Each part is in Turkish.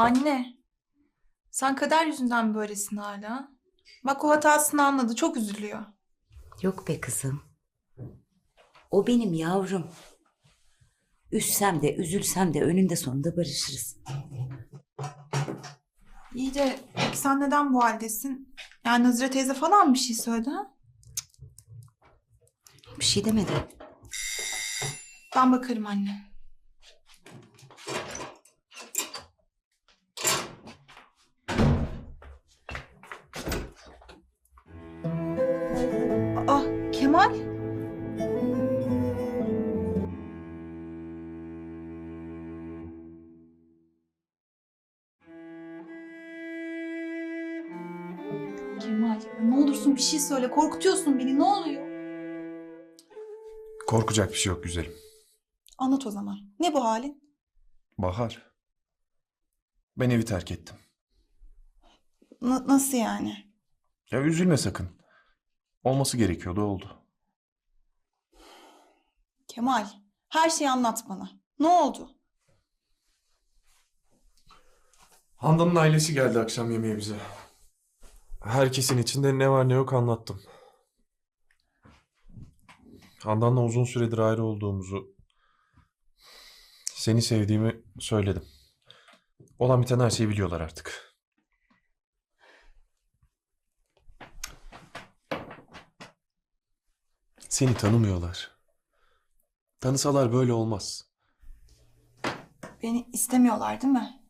Anne, sen kader yüzünden böylesin hala? Bak o hatasını anladı, çok üzülüyor. Yok be kızım. O benim yavrum. Üzsem de üzülsem de önünde sonunda barışırız. İyi de peki sen neden bu haldesin? Yani Nazire teyze falan bir şey söyledi ha? Bir şey demedi. Ben bakarım anne. Kemal, ne olursun bir şey söyle. Korkutuyorsun beni. Ne oluyor? Korkacak bir şey yok güzelim. Anlat o zaman. Ne bu halin? Bahar. Ben evi terk ettim. N- nasıl yani? Ya üzülme sakın. Olması gerekiyordu oldu. Kemal, her şeyi anlat bana. Ne oldu? Handan'ın ailesi geldi akşam yemeğe bize. Herkesin içinde ne var ne yok anlattım. Handan'la uzun süredir ayrı olduğumuzu, seni sevdiğimi söyledim. Olan biten her şeyi biliyorlar artık. Seni tanımıyorlar. Tanısalar böyle olmaz. Beni istemiyorlar değil mi?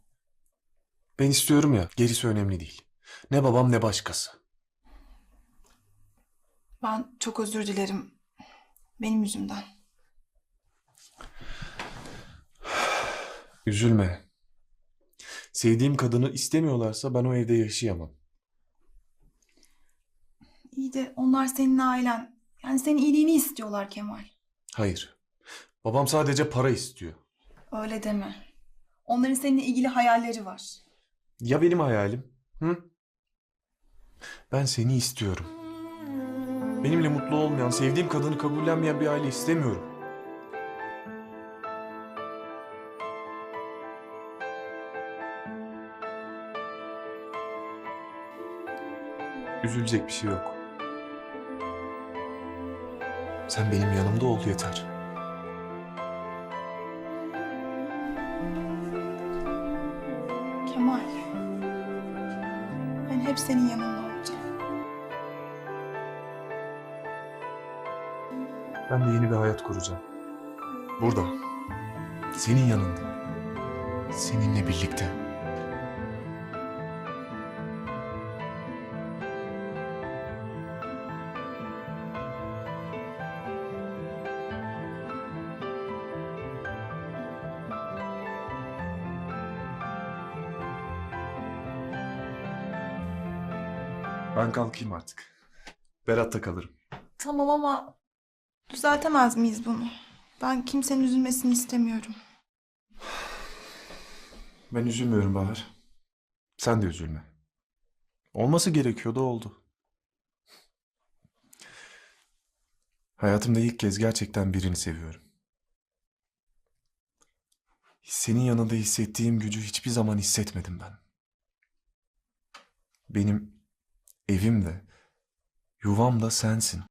Ben istiyorum ya, gerisi önemli değil. Ne babam ne başkası. Ben çok özür dilerim. Benim yüzümden. Üzülme. Sevdiğim kadını istemiyorlarsa ben o evde yaşayamam. İyi de onlar senin ailen. Yani senin iyiliğini istiyorlar Kemal. Hayır. Babam sadece para istiyor. Öyle deme. Onların seninle ilgili hayalleri var. Ya benim hayalim? Hı? Ben seni istiyorum. Benimle mutlu olmayan, sevdiğim kadını kabullenmeyen bir aile istemiyorum. Üzülecek bir şey yok. Sen benim yanımda ol yeter. Kemal. Ben hep senin yanında Ben de yeni bir hayat kuracağım. Burada. Senin yanında. Seninle birlikte. Ben kalkayım artık. Berat'ta kalırım. Tamam ama düzeltemez miyiz bunu? Ben kimsenin üzülmesini istemiyorum. Ben üzülmüyorum Bahar. Sen de üzülme. Olması gerekiyordu oldu. Hayatımda ilk kez gerçekten birini seviyorum. Senin yanında hissettiğim gücü hiçbir zaman hissetmedim ben. Benim evim de, yuvam da sensin.